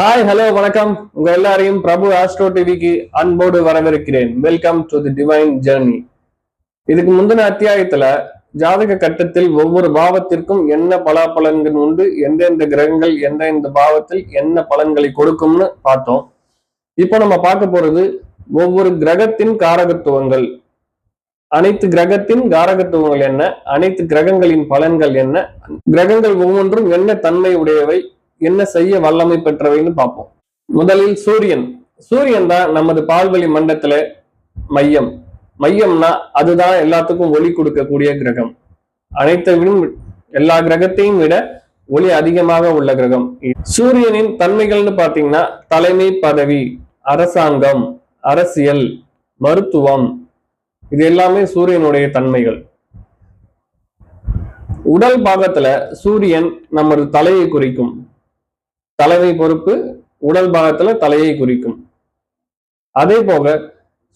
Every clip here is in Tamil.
ஹாய் ஹலோ வணக்கம். உங்க எல்லாரையும் பிரபு ஆஸ்ட்ரோ டிவிக்கு அன்போடு வரவேற்கிறேன். Welcome to the divine journey இதுக்கு முந்தின அத்தியாயத்துல ஜாதக கட்டத்தில் ஒவ்வொரு பாவத்திற்கும் என்ன பலாபலன்கள் உண்டு எந்தெந்த கிரகங்கள் எந்தெந்த பாவத்தில் என்ன பலன்களை கொடுக்கும்னு பார்த்தோம். இப்போ நம்ம பார்க்க போறது ஒவ்வொரு கிரகத்தின் காரகத்துவங்கள். அனைத்து கிரகத்தின் காரகத்துவங்கள் என்ன அனைத்து கிரகங்களின் பலன்கள் என்ன கிரகங்கள் ஒவ்வொன்றும் என்ன தன்மை உடையவை என்ன செய்ய வல்லமை பெற்றவைன்னு பார்ப்போம். முதலில் சூரியன். சூரியன் தான் நமது பால்வழி மண்டலத்துல மையம். மையம்னா அதுதான் எல்லாத்துக்கும் ஒளி கொடுக்கக்கூடிய கிரகம். அனைத்தை எல்லா கிரகத்தையும் விட ஒளி அதிகமாக உள்ள கிரகம். சூரியனின் தன்மைகள்னு பாத்தீங்கன்னா தலைமை பதவி அரசாங்கம் அரசியல் மருத்துவம். இது எல்லாமே சூரியனுடைய தன்மைகள். உடல் பாகத்துல சூரியன் நமது தலையை குறிக்கும். தலைமை பொறுப்பு உடல் பாகத்துல தலையை குறிக்கும். அதே போக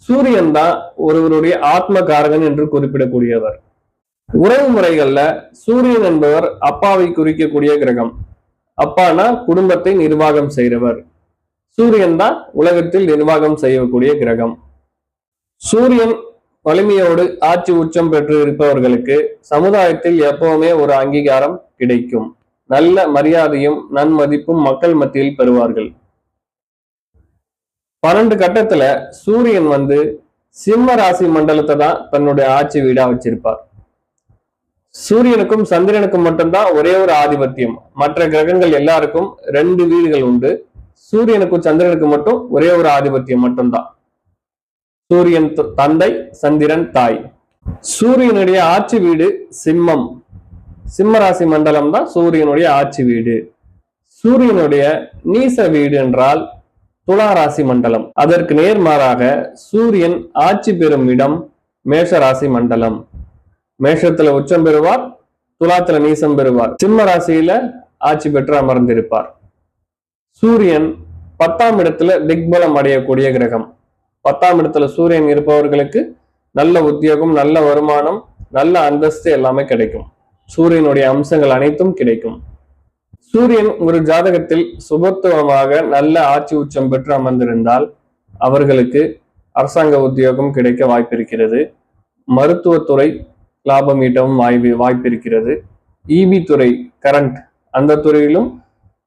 சூரியன் தான் ஒருவருடைய ஆத்ம காரகன் என்று குறிப்பிடக்கூடியவர். உறவு முறைகள்ல சூரியன் என்பவர் அப்பாவை குறிக்கக்கூடிய கிரகம். அப்பானா குடும்பத்தை நிர்வாகம் செய்கிறவர் சூரியன் தான் உலகத்தில் நிர்வாகம் செய்யக்கூடிய கிரகம். சூரியன் வலிமையோடு ஆட்சி உச்சம் பெற்று இருப்பவர்களுக்கு சமுதாயத்தில் எப்பவுமே ஒரு அங்கீகாரம் கிடைக்கும். நல்ல மரியாதையும் நன்மதிப்பும் மக்கள் மத்தியில் பெறுவார்கள். பன்னெண்டு கட்டத்துல சூரியன் வந்து சிம்ம ராசி மண்டலத்தை தான் தன்னுடைய ஆட்சி வீடா வச்சிருப்பார். சூரியனுக்கும் சந்திரனுக்கும் மட்டும்தான் ஒரே ஒரு ஆதிபத்தியம். மற்ற கிரகங்கள் எல்லாருக்கும் ரெண்டு வீடுகள் உண்டு. சூரியனுக்கும் சந்திரனுக்கும் மட்டும் ஒரே ஒரு ஆதிபத்தியம் மட்டும்தான். சூரியன் தந்தை சந்திரன் தாய். சூரியனுடைய ஆட்சி வீடு சிம்மம். சிம்மராசி மண்டலம் தான் சூரியனுடைய ஆட்சி வீடு. சூரியனுடைய நீச வீடு என்றால் துலா ராசி மண்டலம். அதற்கு நேர்மாறாக சூரியன் ஆட்சி பெறும் இடம் மேஷ ராசி மண்டலம். மேஷத்துல உச்சம் பெறுவார் துலாத்துல நீசம் பெறுவார். சிம்ம ராசியில ஆட்சி பெற்று அமர்ந்திருப்பார். சூரியன் பத்தாம் இடத்துல திக்பலம் அடையக்கூடிய கிரகம். பத்தாம் இடத்துல சூரியன் இருப்பவர்களுக்கு நல்ல உத்தியோகம் நல்ல வருமானம் நல்ல அந்தஸ்து எல்லாமே கிடைக்கும். சூரியனுடைய அம்சங்கள் அனைத்தும் கிடைக்கும். சூரியன் ஒரு ஜாதகத்தில் சுபத்துவமாக நல்ல ஆட்சி உச்சம் பெற்று அமர்ந்திருந்தால் அவர்களுக்கு அரசாங்க உத்தியோகம் கிடைக்க வாய்ப்பிருக்கிறது. மருத்துவத்துறை லாபம் ஈட்டவும் வாய்ப்பு வாய்ப்பிருக்கிறது. இபி துறை கரண்ட் அந்த துறையிலும்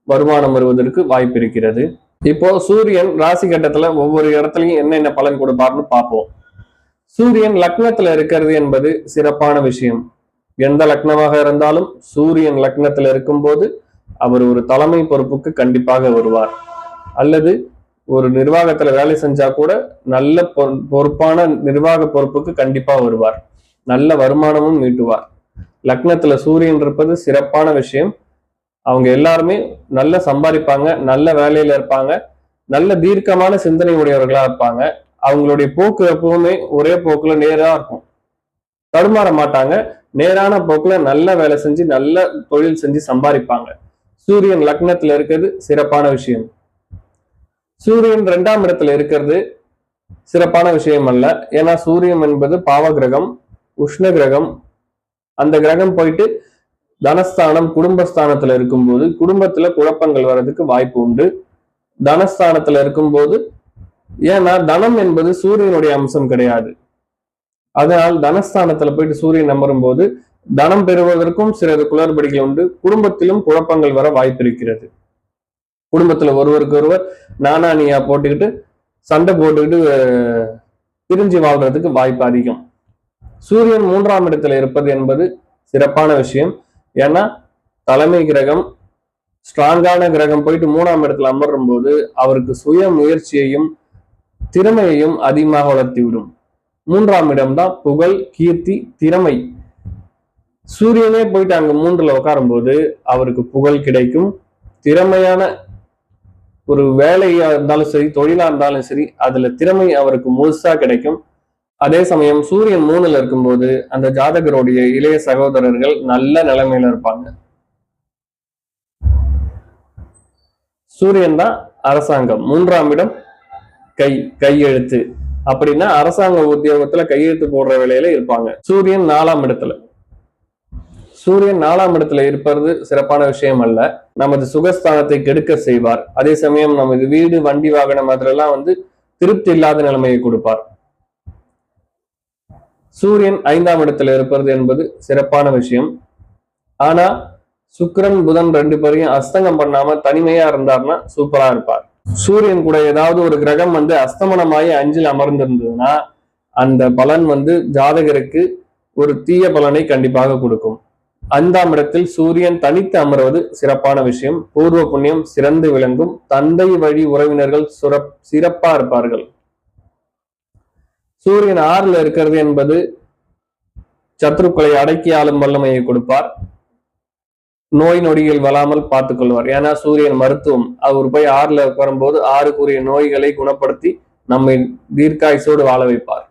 வருமானம் வருவதற்கு வாய்ப்பிருக்கிறது. இப்போ சூரியன் ராசி கட்டத்துல ஒவ்வொரு இடத்துலையும் என்னென்ன பலன் கொடுப்பார்னு பார்ப்போம். சூரியன் லக்னத்துல இருக்கிறது என்பது சிறப்பான விஷயம். எந்த லக்னமாக இருந்தாலும் சூரியன் லக்னத்தில் இருக்கும்போது அவர் ஒரு தலைமை பொறுப்புக்கு கண்டிப்பாக வருவார். அல்லது ஒரு நிர்வாகத்துல வேலை செஞ்சா கூட நல்ல பொறுப்பான நிர்வாக பொறுப்புக்கு கண்டிப்பா வருவார். நல்ல வருமானமும் மீட்டுவார் லக்னத்துல சூரியன் இருப்பது சிறப்பான விஷயம். அவங்க எல்லாருமே நல்ல சம்பாதிப்பாங்க நல்ல வேலையில இருப்பாங்க நல்ல தீர்க்கமான சிந்தனை உடையவர்களா இருப்பாங்க. அவங்களுடைய போக்கு எப்பவுமே ஒரே போக்குல நேரா இருக்கும். தடுமாற மாட்டாங்க. நேரான போக்குல நல்ல வேலை செஞ்சு நல்ல தொழில் செஞ்சு சம்பாதிப்பாங்க. சூரியன் லக்னத்துல இருக்கிறது சிறப்பான விஷயம். சூரியன் ரெண்டாம் இடத்துல இருக்கிறது சிறப்பான விஷயம் அல்ல. ஏன்னா சூரியன் என்பது பாவ கிரகம் உஷ்ண கிரகம் அந்த கிரகம் போயிட்டு தனஸ்தானம் குடும்பஸ்தானத்துல இருக்கும்போது குடும்பத்துல குழப்பங்கள் வர்றதுக்கு வாய்ப்பு உண்டு. தனஸ்தானத்துல இருக்கும்போது ஏன்னா தனம் என்பது சூரியனுடைய அம்சம் கிடையாது. அதனால் தனஸ்தானத்துல போயிட்டு சூரியன் அமரும் போது தனம் பெறுவதற்கும் சிறிது குளறுபடிகள் உண்டு. குடும்பத்திலும் குழப்பங்கள் வர வாய்ப்பு இருக்கிறது. குடும்பத்துல ஒருவருக்கு ஒருவர் நானானியா போட்டுக்கிட்டு சண்டை போட்டுக்கிட்டு பிரிஞ்சு வாழ்றதுக்கு வாய்ப்பு அதிகம். சூரியன் மூன்றாம் இடத்துல இருப்பது என்பது சிறப்பான விஷயம். ஏன்னா தலைமை கிரகம் ஸ்ட்ராங்கான கிரகம் போயிட்டு மூணாம் இடத்துல அமரும் போது அவருக்கு சுய முயற்சியையும் திறமையையும் அதிகமாக வளர்த்தி விடும். மூன்றாம் இடம் தான் புகழ் கீர்த்தி திறமை. சூரியனே போயிட்டு அங்க மூன்றுல உட்காரும்போது அவருக்கு புகழ் கிடைக்கும். திறமையான ஒரு வேலையா இருந்தாலும் சரி தொழிலா இருந்தாலும் சரி அதுல திறமை அவருக்கு முழுசா கிடைக்கும். அதே சமயம் சூரியன் மூணுல இருக்கும்போது அந்த ஜாதகருடைய இளைய சகோதரர்கள் நல்ல நிலைமையில இருப்பாங்க. சூரியன் தான் அரசாங்கம். மூன்றாம் இடம் கை கையெழுத்து. அப்படின்னா அரசாங்க உத்தியோகத்துல கையெழுத்து போடுற வேலையில இருப்பாங்க. சூரியன் நாலாம் இடத்துல. சூரியன் நாலாம் இடத்துல இருப்பது சிறப்பான விஷயம் அல்ல. நமது சுகஸ்தானத்தை கெடுக்க செய்வார். அதே சமயம் நமது வீடு வண்டி வாகனம் அதிலெல்லாம் வந்து திருப்தி இல்லாத நிலைமையை கொடுப்பார். சூரியன் ஐந்தாம் இடத்துல இருப்பது என்பது சிறப்பான விஷயம். ஆனா சுக்கரன் புதன் ரெண்டு பேரையும் அஸ்தங்கம் பண்ணாம தனிமையா இருந்தார்னா சூப்பரா இருப்பார். சூரியன் கூட ஏதாவது ஒரு கிரகம் வந்து அஸ்தமனமாயி அஞ்சில் அமர்ந்திருந்ததுன்னா அந்த பலன் வந்து ஜாதகருக்கு ஒரு தீய பலனை கண்டிப்பாக கொடுக்கும். ஐந்தாம் இடத்தில் சூரியன் தனித்து அமர்வது சிறப்பான விஷயம். பூர்வ புண்ணியம் சிறந்து விளங்கும். தந்தை வழி உறவினர்கள் சுரப் சிறப்பா இருப்பார்கள். சூரியன் ஆறுல இருக்கிறது என்பது சத்ருக்களை அடக்கி ஆளும் வல்லமையை கொடுப்பார். நோய் நொடிகள் வராமல் பார்த்துக்கொள்வார் ஏன்னா சூரியன் மருத்துவம். அவர் போய் ஆறுல வரும்போது ஆறுக்குரிய நோய்களை குணப்படுத்தி நம்மை தீர்க்காயுசோடு வாழ வைப்பார்.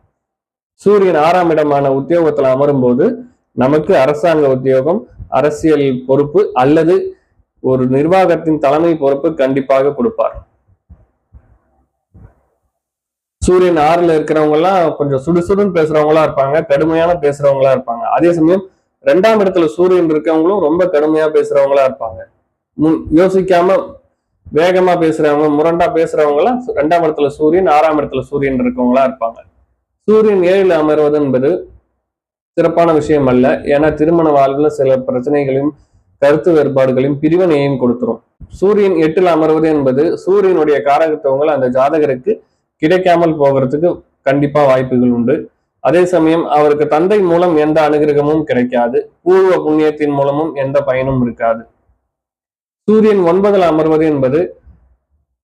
சூரியன் ஆறாம் இடமான உத்தியோகத்துல அமரும் போது நமக்கு அரசாங்க உத்தியோகம் அரசியல் பொறுப்பு அல்லது ஒரு நிர்வாகத்தின் தலைமை பொறுப்பு கண்டிப்பாக கொடுப்பார். சூரியன் ஆறுல இருக்கிறவங்க எல்லாம் கொஞ்சம் சுடுசுடுன்னு பேசுறவங்களா இருப்பாங்க கடுமையான பேசுறவங்களா இருப்பாங்க. அதே சமயம் ரெண்டாம் இடத்துல சூரியன் இருக்கவங்களும் ரொம்ப கடுமையா பேசுறவங்களா இருப்பாங்க. முன் யோசிக்காம வேகமா பேசுறவங்க முரண்டா பேசுறவங்களாம் ரெண்டாம் இடத்துல சூரியன் ஆறாம் இடத்துல சூரியன் இருக்கவங்களா இருப்பாங்க. சூரியன் ஏழில் அமர்வது என்பது சிறப்பான விஷயம் அல்ல. ஏன்னா திருமண வாழ்வில் சில பிரச்சனைகளையும் கருத்து வேறுபாடுகளையும் பிரிவினையையும் கொடுத்துரும். சூரியன் எட்டில் அமர்வது என்பது சூரியனுடைய காரகத்துவங்கள் அந்த ஜாதகருக்கு கிடைக்காமல் போகிறதுக்கு கண்டிப்பா வாய்ப்புகள் உண்டு. அதே சமயம் அவருக்கு தந்தை மூலம் எந்த அனுகிரகமும் கிடைக்காது பூர்வ புண்ணியத்தின் மூலமும் எந்த பயனும் இருக்காது. சூரியன் ஒன்பதில் அமர்வது என்பது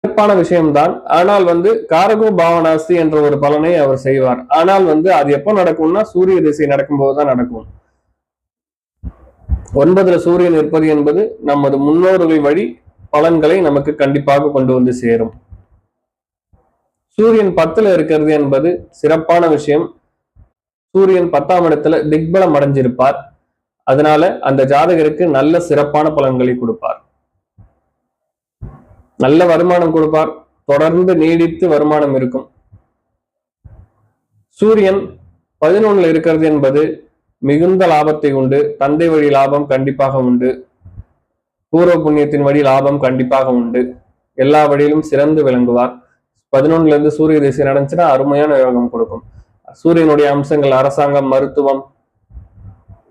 சிறப்பான விஷயம்தான். ஆனால் வந்து காரகோ பாவனாஸ்தி என்ற ஒரு பலனை அவர் செய்வார். ஆனால் வந்து அது எப்போ நடக்கும்னா சூரிய திசை நடக்கும்போது தான் நடக்கும். ஒன்பதுல சூரியன் இருப்பது என்பது நமது முன்னோர்கள் வழி பலன்களை நமக்கு கண்டிப்பாக கொண்டு வந்து சேரும். சூரியன் பத்துல இருக்கிறது என்பது சிறப்பான விஷயம். சூரியன் பத்தாம் இடத்துல திக்பலம் அடைஞ்சிருப்பார். அதனால அந்த ஜாதகருக்கு நல்ல சிறப்பான பலன்களை கொடுப்பார். நல்ல வருமானம் கொடுப்பார். தொடர்ந்து நீடித்து வருமானம் இருக்கும். சூரியன் பதினொன்னுல இருக்கிறது என்பது மிகுந்த லாபத்தை உண்டு. தந்தை வழி லாபம் கண்டிப்பாக உண்டு. பூர்வ புண்ணியத்தின் வழி லாபம் கண்டிப்பாக உண்டு. எல்லா வழியிலும் சிறந்து விளங்குவார். பதினொன்னுல இருந்து சூரிய திசை நடந்துச்சுன்னா அருமையான யோகம் கொடுக்கும். சூரியனுடைய அம்சங்கள் அரசாங்கம் மருத்துவம்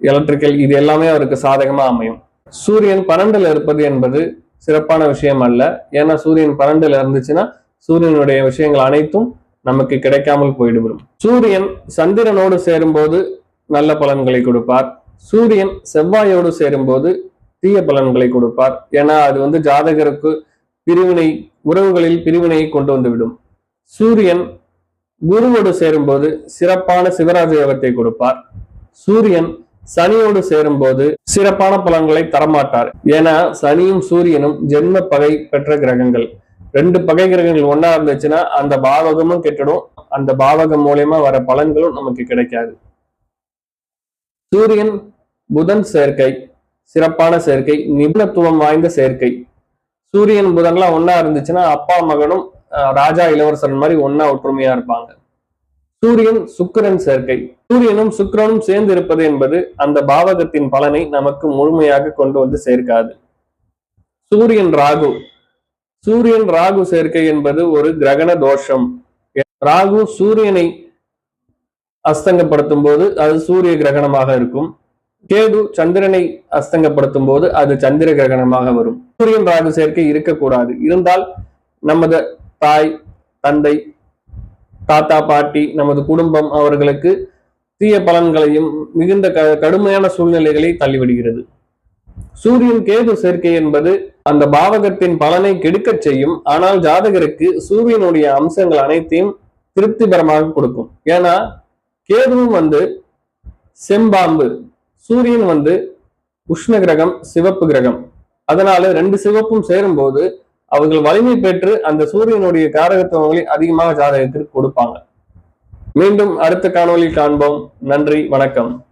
எலக்ட்ரிக்கல் இது எல்லாமே அவருக்கு சாதகமா அமையும். சூரியன் பன்னெண்டுல இருப்பது என்பது சிறப்பான விஷயம் அல்ல. ஏன்னா சூரியன் பன்னெண்டுல இருந்துச்சுன்னா சூரியனுடைய விஷயங்கள் அனைத்தும் நமக்கு கிடைக்காமல் போய்விடும் சூரியன் சந்திரனோடு சேரும்போது நல்ல பலன்களை கொடுப்பார். சூரியன் செவ்வாயோடு சேரும்போது தீய பலன்களை கொடுப்பார். ஏன்னா அது வந்து ஜாதகருக்கு பிரிவினை உறவுகளில் பிரிவினையை கொண்டு வந்துவிடும். சூரியன் குருவோடு சேரும்போது சிறப்பான சிவராஜ யோகத்தை கொடுப்பார். சூரியன் சனியோடு சேரும்போது சிறப்பான பலன்களை தரமாட்டார். ஏன்னா சனியும் சூரியனும் ஜென்ம பகை பெற்ற கிரகங்கள். ரெண்டு பகை கிரகங்கள் ஒன்னா இருந்துச்சுன்னா அந்த பாவகமும் கெட்டுடும். அந்த பாவகம் மூலியமா வர பலன்களும் நமக்கு கிடைக்காது. சூரியன் புதன் சேர்க்கை சிறப்பான சேர்க்கை நிபுணத்துவம் வாய்ந்த சேர்க்கை. சூரியன் புதன்லாம் ஒன்னா இருந்துச்சுன்னா அப்பா மகனும் ராஜா இளவரசன் மாதிரி ஒன்னா ஒற்றுமையா இருப்பாங்க. சூரியன் சுக்கிரன் சேர்க்கை. சூரியனும் சுக்கிரனும் சேர்ந்து இருப்பது என்பது அந்த பாவகத்தின் பலனை நமக்கு முழுமையாக கொண்டு வந்து சேர்க்காது. சூரியன் ராகு. சூரியன் ராகு சேர்க்கை என்பது ஒரு கிரகண தோஷம். ராகு சூரியனை அஸ்தங்கப்படுத்தும் போது அது சூரிய கிரகணமாக இருக்கும். கேது சந்திரனை அஸ்தங்கப்படுத்தும் போது அது சந்திர கிரகணமாக வரும். சூரியன் ராகு சேர்க்கை இருக்கக்கூடாது. இருந்தால் நமது தாய் தந்தை தாத்தா பாட்டி நமது குடும்பம் அவர்களுக்கு தீய பலன்களையும் மிகுந்த க கடுமையான சூழ்நிலைகளை தள்ளிவிடுகிறது. சூரியன் கேது சேர்க்கை என்பது அந்த பாவகத்தின் பலனை கெடுக்கச் செய்யும் ஆனால் ஜாதகருக்கு சூரியனுடைய அம்சங்கள் அனைத்தையும் திருப்திகரமாக கொடுக்கும். ஏன்னா கேதுவும் வந்து செம்பாம்பு சூரியன் வந்து உஷ்ண கிரகம் சிவப்பு கிரகம். அதனால ரெண்டு சிவப்பும் சேரும் போது அவர்கள் வலிமை பெற்று அந்த சூரியனுடைய காரகத்துவங்களை அதிகமாக ஜாதகத்திற்கு கொடுப்பாங்க. மீண்டும் அடுத்த காணொலி காண்போம். நன்றி வணக்கம்.